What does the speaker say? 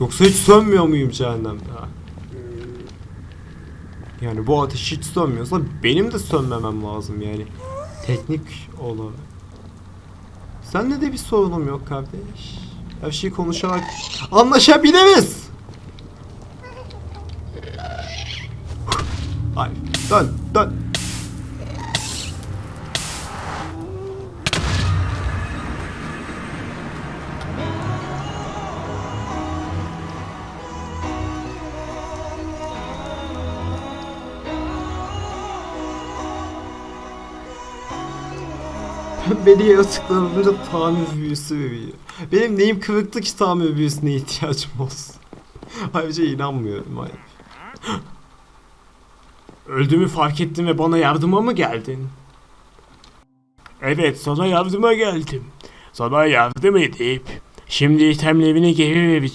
Yoksa hiç sönmüyor muyum cehennemde? ha? Yani bu ateş hiç sönmüyorsa benim de sönmemem lazım yani. Teknik olarak. Seninle de bir sorunum yok kardeş. Her şeyi konuşarak anlaşabiliriz. Ay dön dön. Beni yaratıklarınca tamir büyüsü veriyor. Benim neyim kırıktı ki tamir büyüsüne ihtiyacım olsun. Ayrıca inanmıyorum hayır. Öldüğümü fark ettin ve bana yardıma mı geldin? Evet sana yardıma geldim. Sana yardım edip şimdi itemlerini geri vereceğim.